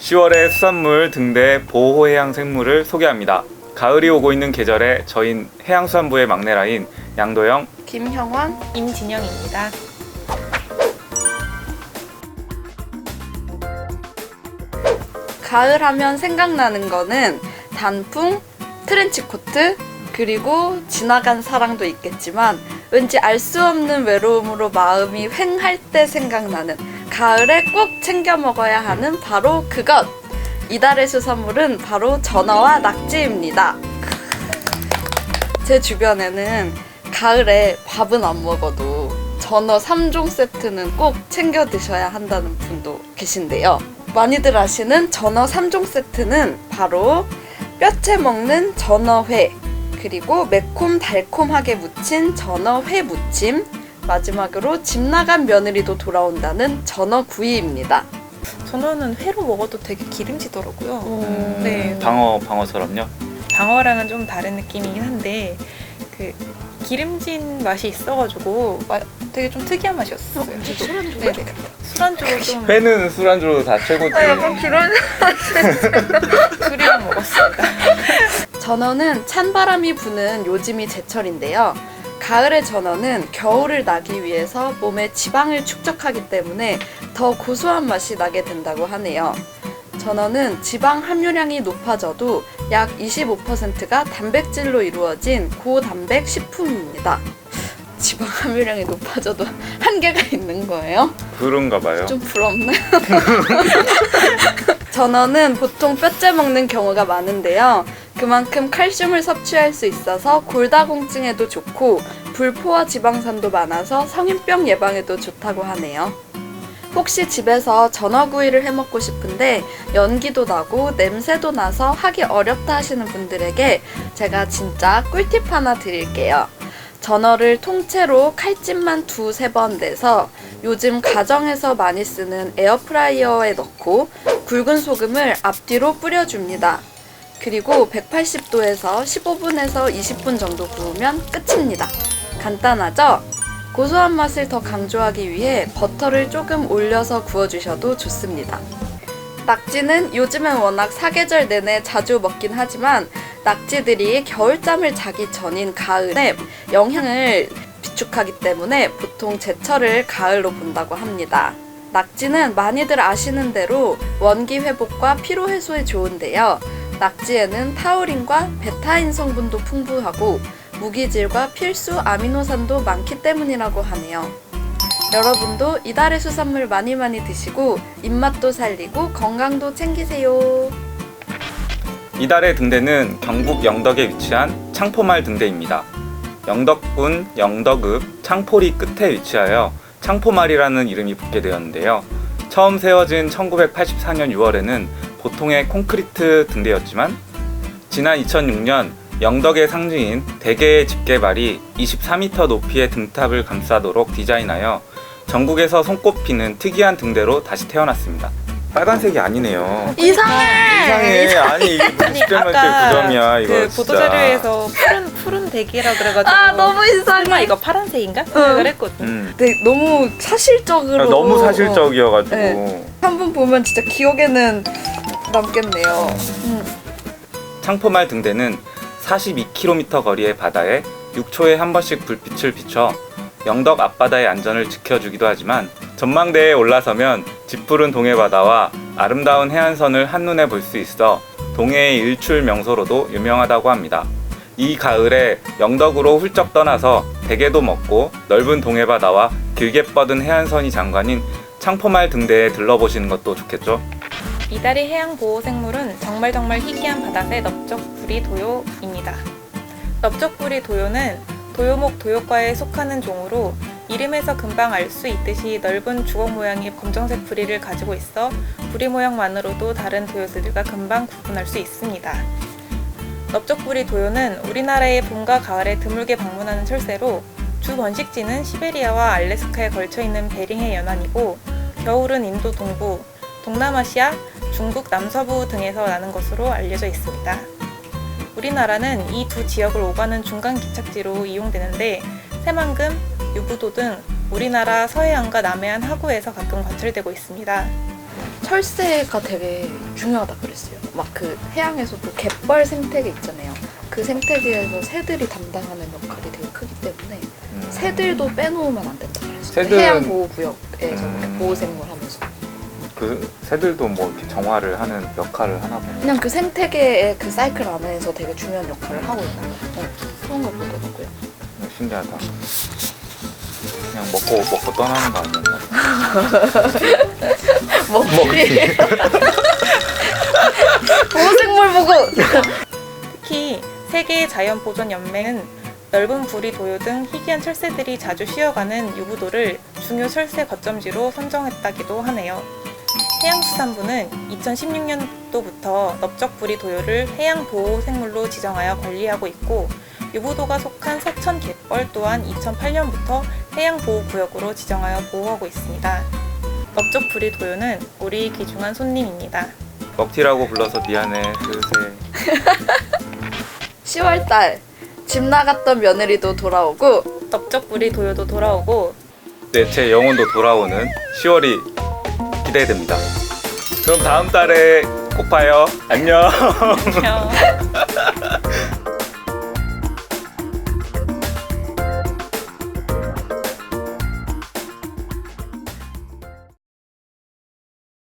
10월의 수산물 등대 보호해양 생물을 소개합니다. 가을이 오고 있는 계절에 저희 해양수산부의 막내 라인 양도영, 김형원 임진영입니다. 가을 하면 생각나는 거는 단풍, 트렌치코트, 그리고 지나간 사랑도 있겠지만 왠지 알 수 없는 외로움으로 마음이 휑할 때 생각나는 가을에 꼭 챙겨 먹어야 하는 바로 그것! 이달의 수산물은 바로 전어와 낙지입니다. 제 주변에는 가을에 밥은 안 먹어도 전어 3종 세트는 꼭 챙겨 드셔야 한다는 분도 계신데요. 많이들 아시는 전어 3종 세트는 바로 뼈채 먹는 전어회, 그리고 매콤 달콤하게 무친 전어회 무침, 마지막으로 집 나간 며느리도 돌아온다는 전어 구이입니다. 전어는 회로 먹어도 되게 기름지더라고요. 음. 네, 방어, 방어처럼요. 방어랑은 좀 다른 느낌이긴 한데 그 기름진 맛이 있어가지고 마- 되게 좀 특이한 맛이었어요. 술안주 네네. 술안주로 좀 회는 술안주로 다 최고지. 그런 술이랑 먹었습니다. 전어는 찬바람이 부는 요즘이 제철인데요. 가을의 전어는 겨울을 나기 위해서 몸에 지방을 축적하기 때문에 더 고소한 맛이 나게 된다고 하네요. 전어는 지방 함유량이 높아져도 약 25%가 단백질로 이루어진 고단백 식품입니다. 지방 함유량이 높아져도 한계가 있는 거예요? 그런가 봐요. 좀 부럽네. 전어는 보통 뼈째 먹는 경우가 많은데요. 그만큼 칼슘을 섭취할 수 있어서 골다공증에도 좋고 불포화 지방산도 많아서 성인병 예방에도 좋다고 하네요. 혹시 집에서 전어구이를 해 먹고 싶은데 연기도 나고 냄새도 나서 하기 어렵다 하시는 분들에게 제가 진짜 꿀팁 하나 드릴게요. 전어를 통째로 칼집만 두세 번 내서 요즘 가정에서 많이 쓰는 에어프라이어에 넣고 굵은 소금을 앞뒤로 뿌려줍니다. 그리고 180도에서 15분에서 20분 정도 구우면 끝입니다. 간단하죠? 고소한 맛을 더 강조하기 위해 버터를 조금 올려서 구워주셔도 좋습니다. 낙지는 요즘엔 워낙 사계절 내내 자주 먹긴 하지만 낙지들이 겨울잠을 자기 전인 가을에 영향을 비축하기 때문에 보통 제철을 가을로 본다고 합니다. 낙지는 많이들 아시는 대로 원기 회복과 피로 해소에 좋은데요. 낙지에는 타우린과 베타인 성분도 풍부하고 무기질과 필수 아미노산도 많기 때문이라고 하네요. 여러분도 이달의 수산물 많이 많이 드시고 입맛도 살리고 건강도 챙기세요. 이달의 등대는 경북 영덕에 위치한 창포말 등대입니다. 영덕군 영덕읍 창포리 끝에 위치하여 창포말이라는 이름이 붙게 되었는데요. 처음 세워진 1984년 6월에는 보통의 콘크리트 등대였지만 지난 2006년 영덕의 상징인 대게의 집게발이 24m 높이의 등탑을 감싸도록 디자인하여 전국에서 손꼽히는 특이한 등대로 다시 태어났습니다. 빨간색이 아니네요. 이상해. 이상해. 아니 이게 아니 10점 만점에 아까 9점이야 이거 그 진짜. 보도자료에서 푸른 푸른 대게라 그래가지고 아 너무 설마 이상해. 이거 파란색인가 생각을 했거든. 음. 네, 너무 사실적으로 너무 사실적이어가지고 네. 한 번 보면 진짜 기억에는 남겠네요. 음. 창포말 등대는 42km 거리의 바다에 6초에 한 번씩 불빛을 비춰 영덕 앞바다의 안전을 지켜주기도 하지만 전망대에 올라서면 짙푸른 동해바다와 아름다운 해안선을 한눈에 볼 수 있어 동해의 일출 명소로도 유명하다고 합니다. 이 가을에 영덕으로 훌쩍 떠나서 대게도 먹고 넓은 동해바다와 길게 뻗은 해안선이 장관인 창포말 등대에 들러보시는 것도 좋겠죠? 이달의 해양 보호 생물은 정말 정말 희귀한 바다새 넓적부리 도요입니다. 넓적부리 도요는 도요목 도요과에 속하는 종으로 이름에서 금방 알 수 있듯이 넓은 주걱 모양의 검정색 부리를 가지고 있어 부리 모양만으로도 다른 도요새들과 금방 구분할 수 있습니다. 넓적부리 도요는 우리나라의 봄과 가을에 드물게 방문하는 철새로 주 번식지는 시베리아와 알래스카에 걸쳐 있는 베링해 연안이고 겨울은 인도 동부, 동남아시아, 중국 남서부 등에서 나는 것으로 알려져 있습니다. 우리나라는 이 두 지역을 오가는 중간 기착지로 이용되는데 새만금, 유부도 등 우리나라 서해안과 남해안 하구에서 가끔 관찰되고 있습니다. 철새가 되게 중요하다 그랬어요. 막 그 해양에서도 갯벌 생태계 있잖아요. 그 생태계에서 새들이 담당하는 역할이 되게 크기 때문에 음. 새들도 빼놓으면 안 된다 그랬어요. 새들은- 해양 보호 구역에서 음. 보호생물 그 새들도 뭐 이렇게 정화를 하는 역할을 하나 보네. 그냥 그 생태계의 그 사이클 안에서 되게 중요한 역할을 하고 있는 거 어, 그런 걸 보더라고요. 네, 신기하다. 그냥 먹고 먹고 떠나는 거 아니었나? 먹지. 보호생물 보고. 특히 세계 자연보존 연맹은 넓은 부리 도요 등 희귀한 철새들이 자주 쉬어가는 유부도를 중요 철새 거점지로 선정했다기도 하네요. 해양수산부는 2016년도부터 넓적부리 도요를 해양보호생물로 지정하여 관리하고 있고 유부도가 속한 서천 갯벌 또한 2008년부터 해양보호구역으로 지정하여 보호하고 있습니다. 넓적부리 도요는 우리 귀중한 손님입니다. 먹튀라고 불러서 미안해 그새 10월달 집 나갔던 며느리도 돌아오고 넓적부리 도요도 돌아오고 네, 제 영혼도 돌아오는 10월이 기대됩니다. 그럼 다음 달에 꼭 봐요. 안녕. 안녕.